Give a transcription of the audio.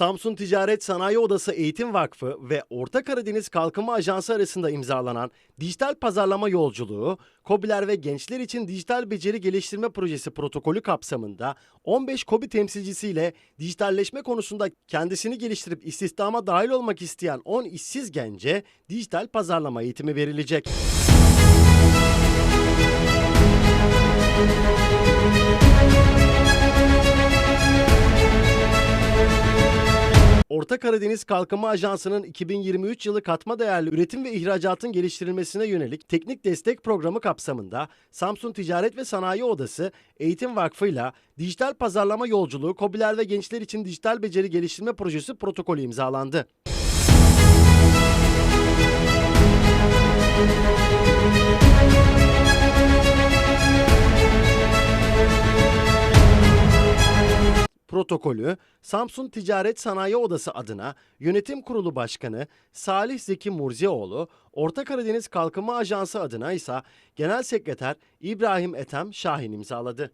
Samsun Ticaret Sanayi Odası Eğitim Vakfı ve Orta Karadeniz Kalkınma Ajansı arasında imzalanan dijital pazarlama yolculuğu, KOBİ'ler ve gençler için dijital beceri geliştirme projesi protokolü kapsamında 15 KOBİ temsilcisiyle dijitalleşme konusunda kendisini geliştirip istihdama dahil olmak isteyen 10 işsiz gence dijital pazarlama eğitimi verilecek. Orta Karadeniz Kalkınma Ajansı'nın 2023 yılı katma değerli üretim ve ihracatın geliştirilmesine yönelik teknik destek programı kapsamında Samsun Ticaret ve Sanayi Odası Eğitim Vakfı'yla dijital pazarlama yolculuğu KOBİ'ler ve gençler için dijital beceri geliştirme projesi protokolü imzalandı. Protokolü Samsun Ticaret Sanayi Odası adına Yönetim Kurulu Başkanı Salih Zeki Murzioğlu, Orta Karadeniz Kalkınma Ajansı adına ise Genel Sekreter İbrahim Ethem Şahin imzaladı.